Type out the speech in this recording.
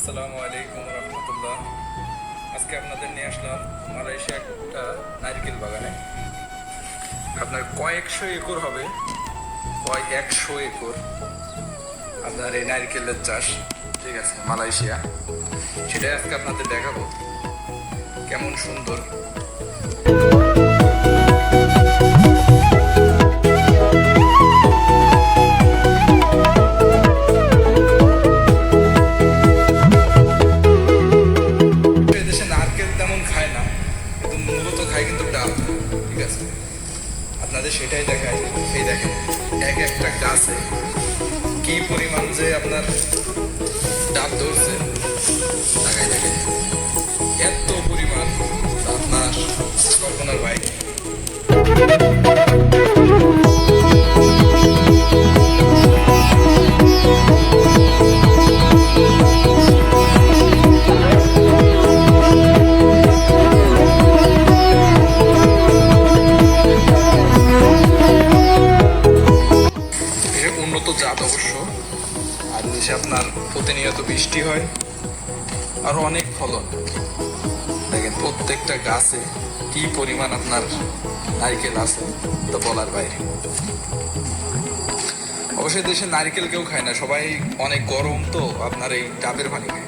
আসসালামু আলাইকুম রহমতুল্লাহ। আজকে আপনাদের নিয়ে আসলাম মালয়েশিয়া একটা নারকেল বাগানে। আপনার কয়েকশো একর হবে, কয় একশো একর আপনার এই নারকেলের চাষ, ঠিক আছে, মালয়েশিয়া। সেটাই আজকে আপনাদের দেখাবো। কেমন সুন্দর। কিন্তু মূলত খায় কিন্তু ডাল ঠিক আছে? আপনাদের সেটাই দেখায় এই দেখেন, এক একটা গাছে কি পরিমাণ যে আপনার ডাব ধরছে, তাকাই দেখেন। এত পরিমাণ আপনার কল্পনার বাইরে। জাত আর নিচে আপনার প্রতিনিয়ত বৃষ্টি হয়, আর অনেক ফলন। দেখেন, প্রত্যেকটা গাছে কি পরিমাণ আপনার নারকেল আছে, তা বলার বাইরে। অবশ্যই দেশে নারকেল কেউ খায় না, সবাই অনেক গরম তো আপনার এই ডাবের পানি খায়